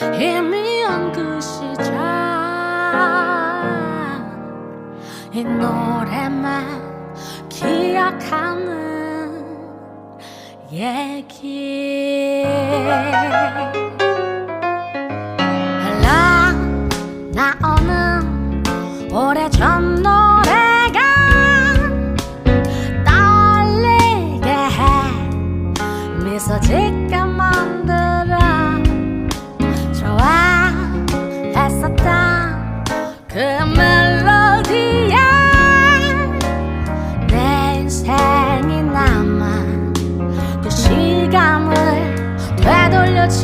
희미한 그 시절 이 노래만 기억하는 얘기.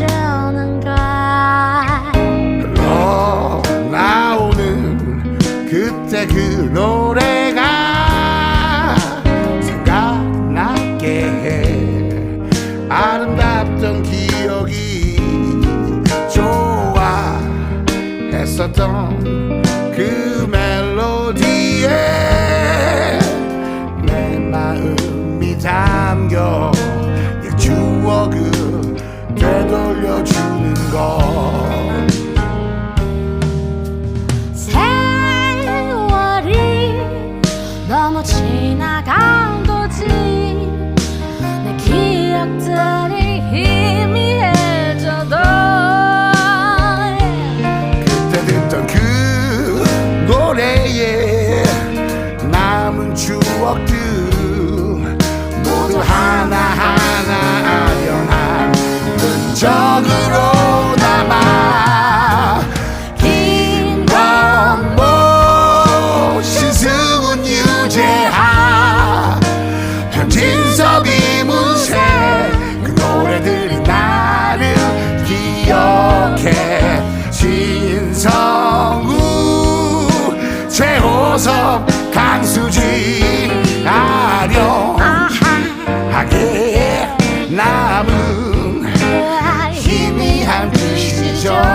주는가 그때 그 노래가 생각나게 해. 아름답던 기억이 좋아했었던 그 멜로디에 내 마음이 담겨 내 추억을 되돌려주는 것. 이렇게 신성우 최호섭 강수지 아령 하게 남은 네, 희미한 빛이죠.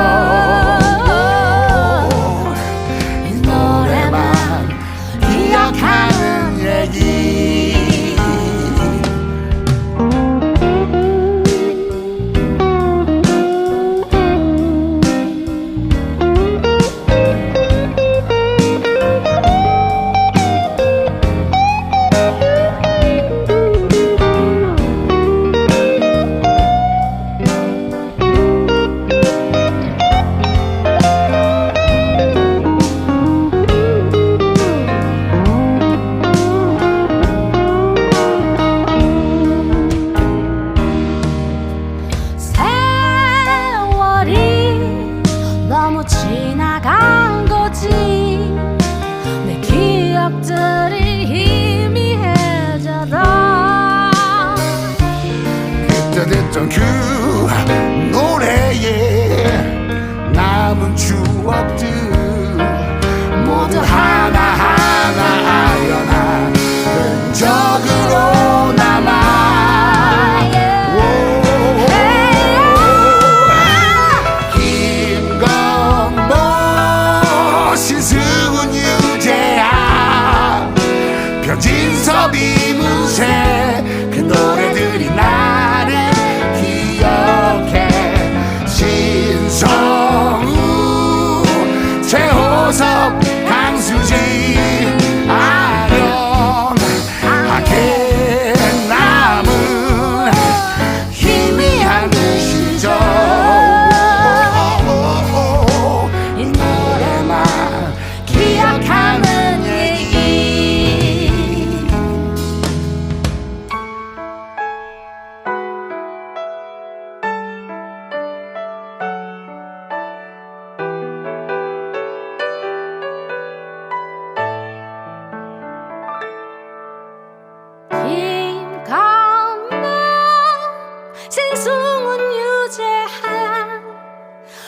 Tête est un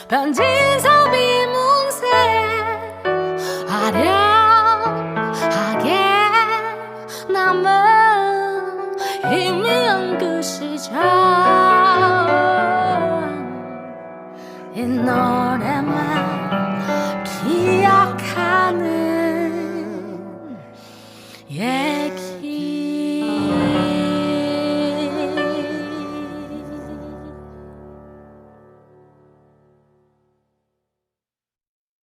凭天上